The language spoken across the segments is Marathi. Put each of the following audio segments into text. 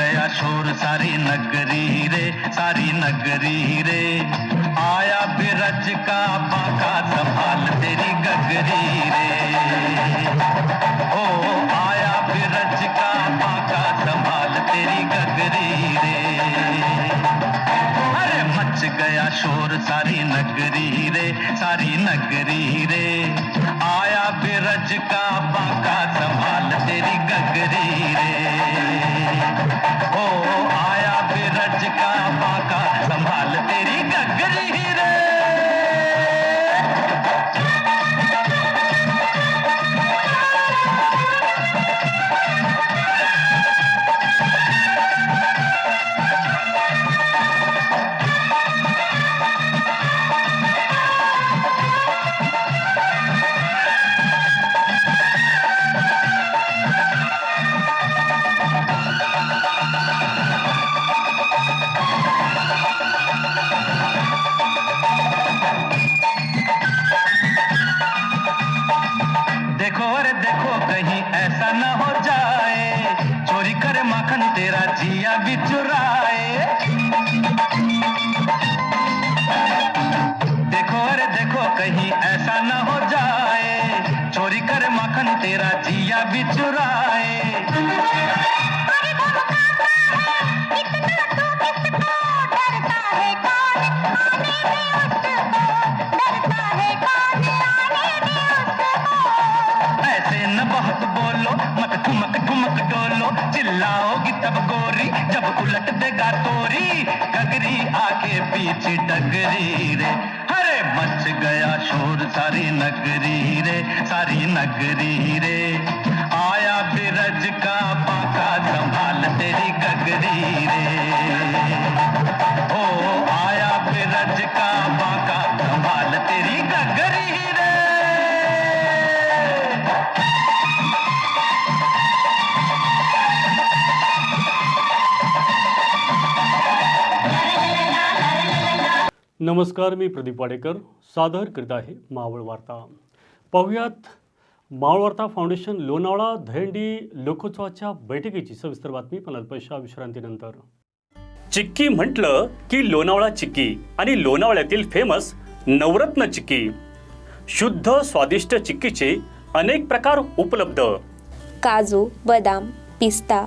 गया शोर सारी नगरी रे सारी नगरी रे। आया बिरज का बाका संभाल तेरी गगरी रे। ओ आया मच गया शोर सारी नगरी रे सारी नगरी रे। आया बिरज का बाका संभाल तेरी गगरी रे। ओ आया ऐसा न हो जाए। चोरी करे माखन तेरा जिया भी चुरा तोरी गगरी आके पीछे डगरी रे। हरे मच गया शोर सारी नगरी रे, सारी नगरी रे। आया बिरज का पाका संभाल तेरी गगरी रे। नमस्कार मी प्रदीप वाडेकर. सादर करीत आहे मावळ वार्ता. पाहुयात मावळ वार्ता फाउंडेशन लोणावळा दहंडी लोकोत्सवाच्या बैठकीची सविस्तर बातमी. पण अल्पशा विश्रांतीनंतर. चिक्की म्हटलं की लोणावळा चिक्की आणि लोणावळ्यातील फेमस नवरत्न चिक्की. शुद्ध स्वादिष्ट चिक्कीचे अनेक प्रकार उपलब्ध. काजू बदाम पिस्ता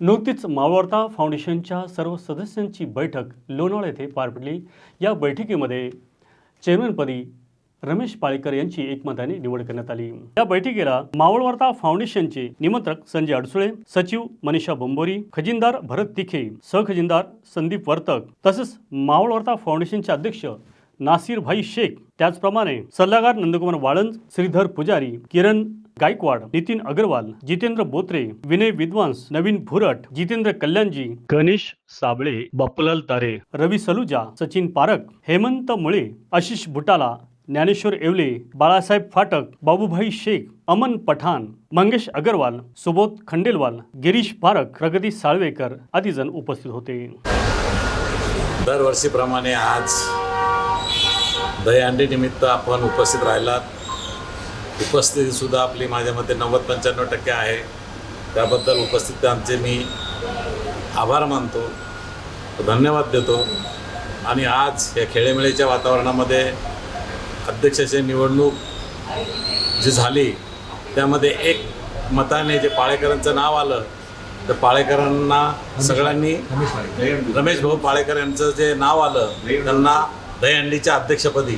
नुकतीच मावळता फाउंडेशनच्या सर्व सदस्यांची बैठक लोणावळा येथे पार पडली. या बैठकीमध्ये चेअरमनपदी रमेश पाळेकर यांची एकमताने निवड करण्यात आली. या बैठकीला मावळवार्ता फाउंडेशनचे निमंत्रक संजय अडसुळे सचिव मनीषा बोंबोरी खजिनदार भरत तिखे सहखजिनदार संदीप वर्तक तसेच मावळवार्ता फाउंडेशनचे अध्यक्ष नासिर भाई शेख त्याचप्रमाणे सल्लागार नंदकुमार वाळंज श्रीधर पुजारी किरण गायकवाड नितीन अग्रवाल जितेंद्र बोत्रे विनय विद्वांस नवीन भुरट जितेंद्र कल्याणजी गणेश साबळे बापूलाल तारे रवी सलुजा सचिन पारक हेमंत मुळे आशिष बुटाला ज्ञानेश्वर येवले बाळासाहेब फाटक बाबूभाई शेख अमन पठाण मंगेश अगरवाल सुबोध खंडेलवाल गिरीश पारक प्रगती साळवेकर आदी जण उपस्थित होते. दरवर्षीप्रमाणे आज दहीहंडी निमित्त आपण उपस्थित राहिलात. उपस्थितीसुद्धा आपली माझ्या मते नव्वद पंच्याण्णव टक्के आहे. त्याबद्दल उपस्थितांचे मी आभार मानतो धन्यवाद देतो. आणि आज या खेळेमेळीच्या वातावरणामध्ये अध्यक्षाची निवडणूक जी झाली त्यामध्ये एक मताने जे पाळेकरांचं नाव आलं तर पाळेकरांना सगळ्यांनी रमेश भाऊ पाळेकर यांचं जे नाव आलं त्यांना दहीहंडीच्या अध्यक्षपदी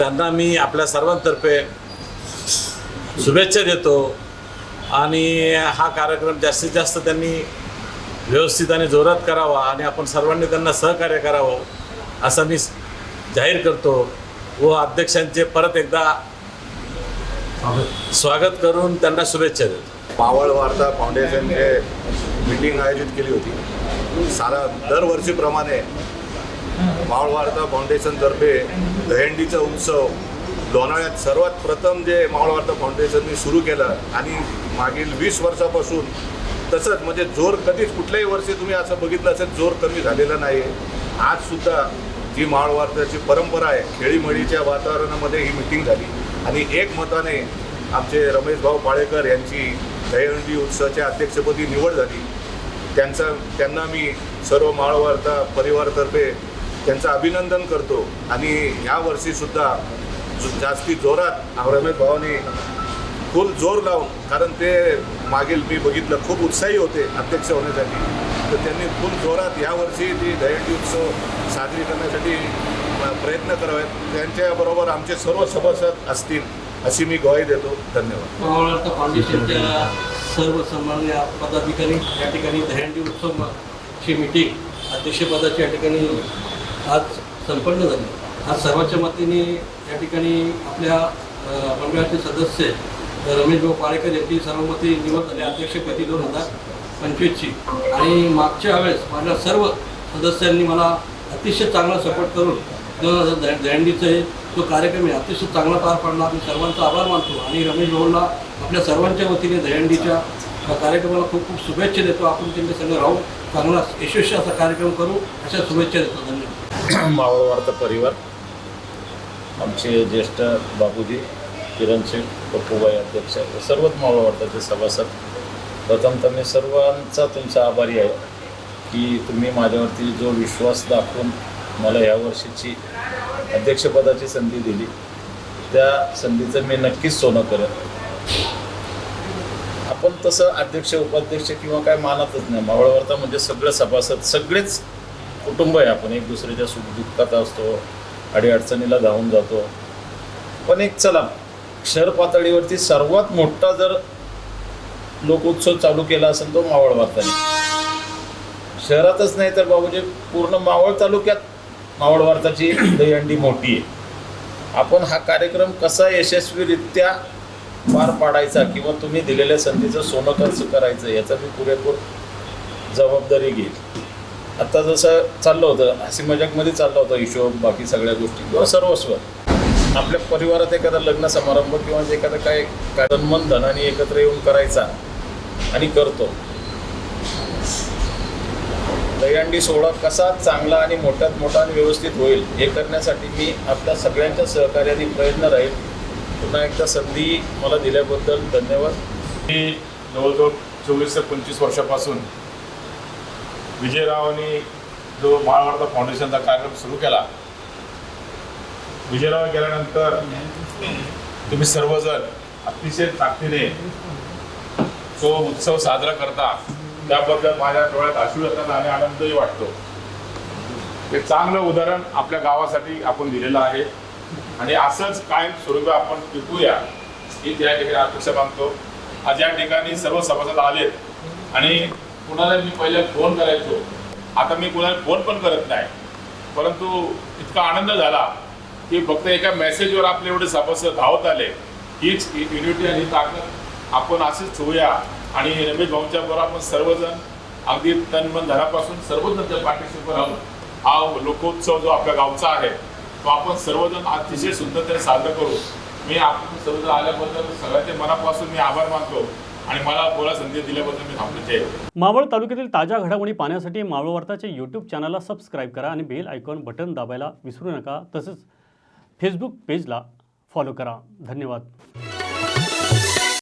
त्यांना मी आपल्या सर्वांतर्फे शुभेच्छा देतो. आणि हा कार्यक्रम जास्तीत जास्त त्यांनी व्यवस्थित आणि जोरात करावा आणि आपण सर्वांनी त्यांना सहकार्य करावं असं मी जाहीर करतो. व अध्यक्षांचे परत एकदा स्वागत करून त्यांना शुभेच्छा देतो. मावळ वार्ता फाउंडेशनने मीटिंग आयोजित केली होती. सारा दरवर्षीप्रमाणे मावळवार्ता फाउंडेशनतर्फे दहीहंडीचा उत्सव. लोणाळ्यात सर्वात प्रथम जे माळवार्ता फाउंडेशननी सुरू केलं आणि मागील वीस वर्षापासून तसंच म्हणजे जोर कधीच कुठल्याही वर्षी तुम्ही असं बघितलं असेल जोर कमी झालेला नाही आहे आजसुद्धा जी माळवार्ताची परंपरा आहे खेळीमळीच्या वातावरणामध्ये ही मिटिंग झाली. आणि एकमताने आमचे रमेश भाऊ पाळेकर यांची दहीहंडी उत्सवाच्या अध्यक्षपदी निवड झाली. त्यांचा त्यांना मी सर्व माळवार्ता परिवारतर्फे त्यांचं अभिनंदन करतो. आणि या वर्षीसुद्धा जो- जास्ती जोरात रमेश भावाने फुल जोर लावून कारण ते मागील मी बघितलं खूप उत्साही होते अध्यक्ष होण्यासाठी. तर त्यांनी फुल जोरात यावर्षी ती दहीहंडी उत्सव साजरी करण्यासाठी प्रयत्न करावेत. त्यांच्याबरोबर आमचे सर्व सभासद असतील अशी मी ग्वाही देतो. धन्यवाद. फाउंडेशनच्या सर्व सन्मान्य पदाधिकारी या ठिकाणी दहीहंडी उत्सवची मीटिंग अध्यक्षपदाची या ठिकाणी आज संपन्न झाली. आज सर्वांच्या मतीने या ठिकाणी आपल्या मंडळाचे सदस्य रमेशभाऊ पाळेकर यांची सर्वमती निवड झाली. अध्यक्षपदी दोन हजार पंचवीसची आणि मागच्या वेळेस माझ्या सर्व सदस्यांनी मला अतिशय चांगला सपोर्ट करून दोन हजार दहंडीचा दहीहंडीचे जो कार्यक्रम आहे अतिशय चांगला पार पडला. मी सर्वांचा आभार मानतो. आणि रमेश भाऊला आपल्या सर्वांच्या वतीने दहंडीच्या कार्यक्रमाला खूप खूप शुभेच्छा देतो. आपण त्यांच्या संग राहून चांगला यशस्वी असा कार्यक्रम करू. अशा शुभेच्छा देतो. धन्यवाद. मावळवार्ता परिवार. आमचे ज्येष्ठ बाबूजी किरण पप्पूबाई अध्यक्ष सर्वच मावळवार्ताचे सभासद. प्रथमतः मी सर्वांचा तुमचा आभारी आहे की तुम्ही माझ्यावरती जो विश्वास दाखवून मला ह्या वर्षीची अध्यक्षपदाची संधी दिली त्या संधीचं मी नक्कीच सोनं करेन. आपण तसं अध्यक्ष उपाध्यक्ष किंवा काय मानतच नाही. मावळवार्ता म्हणजे सगळं सभासद सगळेच कुटुंब आहे आपण एक दुसऱ्याच्या सुखदुःखात असतो अडीअडचणीला धावून जातो. पण एक चला शहर पातळीवरती सर्वात मोठा जर लोकोत्सव चालू केला असेल तो मावळ वार्ताने शहरातच नाही तर बाबूजी पूर्ण मावळ तालुक्यात मावळ वार्ताची दहीहंडी मोठी आहे. आपण हा कार्यक्रम कसा यशस्वीरित्या पार पाडायचा किंवा तुम्ही दिलेल्या संधीचं सोनं खर्च करायचं याचा मी पुरेपूर जबाबदारी घेईल. आता जसं चाललं होतं हसी मजाकमध्ये चाललं होतं हिशोब बाकी सगळ्या गोष्टी. किंवा सर्वस्व. आपल्या परिवारात एखादा लग्न समारंभ किंवा एखादा काय काय मन धनाने एकत्र येऊन करायचा आणि करतो. दहीहंडी सोहळा कसा चांगला आणि मोठ्यात मोठा आणि व्यवस्थित होईल हे करण्यासाठी मी आपल्या सगळ्यांच्या सहकार्याने प्रयत्न राहील. पुन्हा एकदा संधी मला दिल्याबद्दल धन्यवाद. मी जवळजवळ चोवीस ते पंचवीस वर्षापासून विजयरावांनी जो महावार्ता फाउंडेशनचा कार्यक्रम सुरू केला विजयराव गेल्यानंतर तुम्ही सर्वजण अतिशय ताकदीने तो उत्सव साजरा करता. त्याबद्दल माझ्या डोळ्यात अश्रू येतात आणि आनंदही वाटतो. हे चांगलं उदाहरण आपल्या गावासाठी आपण दिलेलं आहे. आणि असंच कायम स्वरूपी आपण टिकूया ही त्या ठिकाणी अपेक्षा मागतो आज या ठिकाणी सर्व सभासद आलेत. आणि कुणाला मी पहिले फोन करायचो. आता मी कुणाला फोन पण करत नाही. परंतु इतका आनंद झाला की फक्त एका मेसेजवर आपले एवढे सभासद धावत आले. हीच युनिटी आणि ही ताकद आपण असेच ठेवूया. आणि रमेश भाऊंच्या बरोबर आपण सर्वजण अगदी तन मन धनापासून सर्वजण त्या पाठीशी आहोत हा लोकोत्सव जो आपल्या गावचा आहे तो आपण सर्वजण अतिशय सुंदरतेने साजरा करू. मी आपण सर्वजण आल्याबद्दल सगळ्यांच्या मनापासून मी आभार मानतो. आणि मला बोला संधी दिल्याबद्दल मी थांबतो मावळ तालुक्यातील ताज्या घडामोडी पाहण्यासाठी मावळ वार्ताच्या यूट्यूब चॅनलला सबस्क्राईब करा आणि बेल आयकॉन बटन दाबायला विसरू नका. तसंच फेसबुक पेजला फॉलो करा. धन्यवाद.